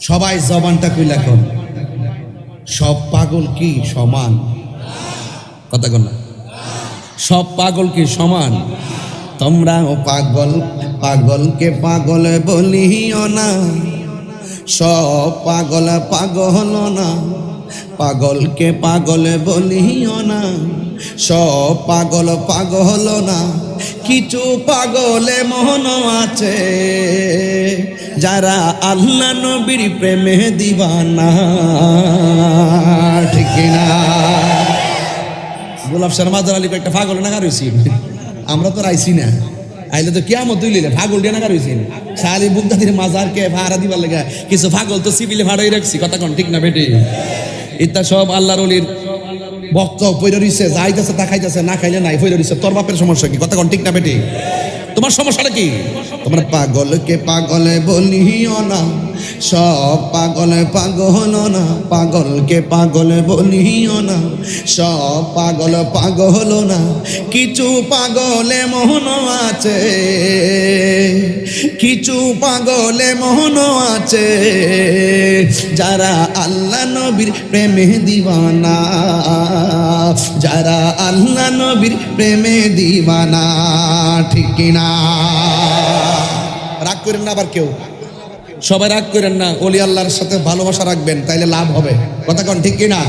সবাই জবানটা কইলা এখন সব পাগল কি সমান? কথা না। সব পাগল কি সমান? তোমরাও পাগল, পাগলকে পাগল বলিও না। সব পাগল পাগল না। পাগলকে পাগল বলিও না। সব পাগল পাগল না। কিছু পাগলে মন আছে। যারা আল্লাহ নবীর প্রেমে দিবানা, ঠিক না গোলাপ শর্মা মাদার আলী একটা পাগল নাগা রয়েছি আমরা তো রাইছি না। আইলে তো কেমন তুই লিলে পাগল দিয়ে নাগা রয়েছি সালি বুকদাদির মাজার কে ভাড়া দিবার লেগে কিছু পাগল তো সিভিলে ভাড়াই রাখছি, কথা কোন, ঠিক না বেটি? ইত্যা সব আল্লাহর অলির ভক্ত পইরে রইছে, যাইতেছে তা খাইতেছে, না খাইলে নাই, পইরে রইছে। তোর বাপের সমস্যা কি? কথা কোন, ঠিক না বেটি? তোমার সমস্যাটা কি? তোমার পাগলকে পাগলে বলিও না, সব পাগলে পাগল না, পাগলকে পাগল বলিও না, সব পাগল পাগল না, কিছু পাগলে মোহন আছে, কিছু পাগলে মোহন আছে, যারা আল্লাহ নবীর প্রেমে দিবানা। যারা আল্লাহ নবীর প্রেমে দিবানা, ঠিক কিনা? রাগ করেন না আবার কেউ? সবাই রাগ করেন না, ওলি আল্লাহর সাথে ভালোবাসা রাখবেন, তাইলে লাভ হবে। কথা কন, ঠিক কিনা?